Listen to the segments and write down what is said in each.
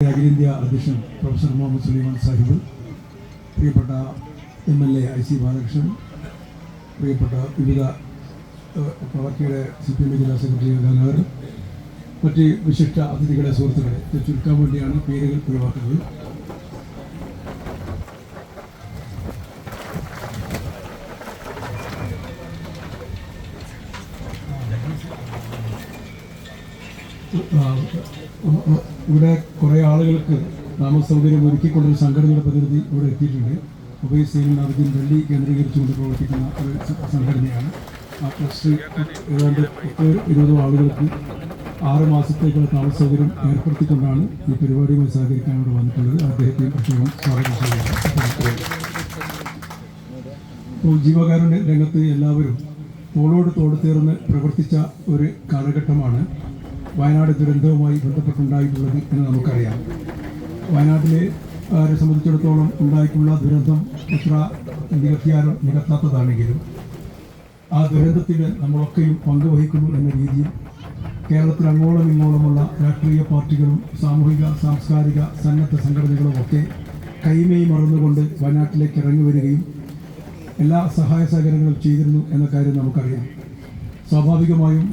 അഖിലേന്ത്യാ അധ്യക്ഷൻ പ്രൊഫസർ മുഹമ്മദ് സുലൈമാൻ സാഹിബ് പ്രിയപ്പെട്ട M L A I C Balakrishnan പ്രിയപ്പെട്ട വിവിധ പാർട്ടിയുടെ സി പി എം ജില്ലാ സെക്രട്ടറി ഗംഗാധരൻ മറ്റ് വിശിഷ്ട അതിഥികളെ സുഹൃത്തുക്കളെ ചുരുക്കാൻ വേണ്ടിയാണ് പേരുകൾ ഒഴിവാക്കുന്നത്. ഇവിടെ കുറേ ആളുകൾക്ക് താമസ സൗകര്യം ഒരുക്കിക്കൊണ്ടൊരു സംഘടനയുടെ പ്രതിനിധി ഇവിടെ എത്തിയിട്ടുണ്ട്. ഉബൈ സീനാർജിൻ ഡൽഹി കേന്ദ്രീകരിച്ചുകൊണ്ട് പ്രവർത്തിക്കുന്ന ഒരു സംഘടനയാണ്. ആ ട്രസ്റ്റ് ഏതാണ്ട് ആളുകൾക്ക് ആറ് മാസത്തേക്കുള്ള താമസ സൗകര്യം ഏർപ്പെടുത്തിക്കൊണ്ടാണ് ഈ പരിപാടിയുമായി സഹകരിക്കാൻ ഇവിടെ വന്നിട്ടുള്ളത്. അദ്ദേഹത്തെയും പ്രത്യേകം സ്വാഗതം ചെയ്യുന്നു ഇപ്പോൾ ജീവകാരുണ്യ രംഗത്ത് എല്ലാവരും തോളോട് തോട് ചേർന്ന് പ്രവർത്തിച്ച ഒരു കാലഘട്ടമാണ്. വയനാട് ദുരന്തവുമായി ബന്ധപ്പെട്ടുണ്ടായിട്ടുള്ളത് എന്ന് നമുക്കറിയാം. വയനാട്ടിലെ അവരെ സംബന്ധിച്ചിടത്തോളം ഉണ്ടായിട്ടുള്ള ദുരന്തം എത്ര നികത്തിയാലും നികത്താത്തതാണെങ്കിലും ആ ദുരന്തത്തിന് നമ്മളൊക്കെയും പങ്കുവഹിക്കുന്നു എന്ന രീതിയിൽ കേരളത്തിൽ അങ്ങോളം ഇങ്ങോളമുള്ള രാഷ്ട്രീയ പാർട്ടികളും സാമൂഹിക സാംസ്കാരിക സന്നദ്ധ സംഘടനകളും ഒക്കെ കൈമേയി മറന്നുകൊണ്ട് വയനാട്ടിലേക്ക് ഇറങ്ങി വരികയും എല്ലാ സഹായ സഹകരണങ്ങളും ചെയ്തിരുന്നു എന്ന കാര്യം നമുക്കറിയാം. സ്വാഭാവികമായും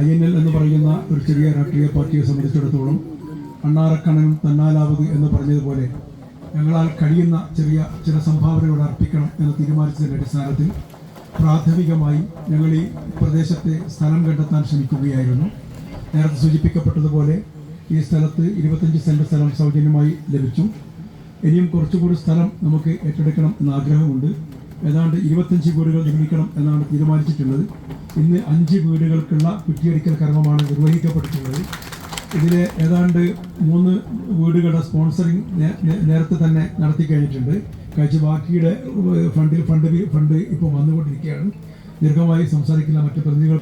ഐ എൻ എൽ എന്ന് പറയുന്ന ഒരു ചെറിയ രാഷ്ട്രീയ പാർട്ടിയെ സംബന്ധിച്ചിടത്തോളം അണ്ണാറക്കണ്ണനും തന്നാലാവത് എന്ന് പറഞ്ഞതുപോലെ ഞങ്ങളാൽ കഴിയുന്ന ചെറിയ ചില സംഭാവനകൾ അർപ്പിക്കണം എന്ന് തീരുമാനിച്ചതിന്റെ അടിസ്ഥാനത്തിൽ പ്രാഥമികമായി ഞങ്ങൾ ഈ പ്രദേശത്തെ സ്ഥലം കണ്ടെത്താൻ ശ്രമിക്കുകയായിരുന്നു. നേരത്തെ സൂചിപ്പിക്കപ്പെട്ടതുപോലെ ഈ സ്ഥലത്ത് ഇരുപത്തഞ്ച് സെന്റ് സ്ഥലം സൗജന്യമായി ലഭിച്ചു. ഇനിയും കുറച്ചുകൂടി സ്ഥലം നമുക്ക് ഏറ്റെടുക്കണം എന്ന ആഗ്രഹമുണ്ട്. ഏതാണ്ട് ഇരുപത്തഞ്ച് വീടുകൾ നിർമ്മിക്കണം എന്നാണ് തീരുമാനിച്ചിട്ടുള്ളത്. ഇന്ന് അഞ്ച് വീടുകൾക്കുള്ള കുറ്റിയടിക്കൽ കർമ്മമാണ് നിർവഹിക്കപ്പെട്ടിട്ടുള്ളത്. ഇതിലെ ഏതാണ്ട് മൂന്ന് വീടുകളുടെ സ്പോൺസറിങ് നേരത്തെ തന്നെ നടത്തി കഴിഞ്ഞിട്ടുണ്ട്. കഴിച്ച് ബാക്കിയുടെ ഫണ്ടിൽ ഫണ്ട് ഫണ്ട് ഇപ്പോൾ വന്നുകൊണ്ടിരിക്കുകയാണ്. ദീർഘമായി സംസാരിക്കുന്ന മറ്റ് പ്രതിനിധികൾ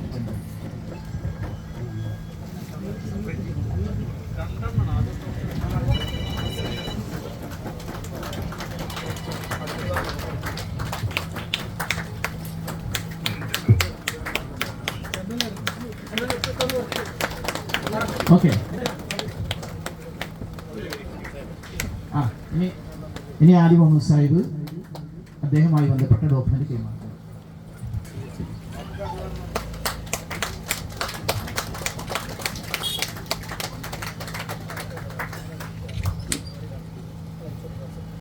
ഓക്കെ ആ ഇനി ഇനി ആലി മുഹമ്മദ് സാഹിബ് അദ്ദേഹവുമായി ബന്ധപ്പെട്ട ഡോക്യുമെന്റ് കൈമാറും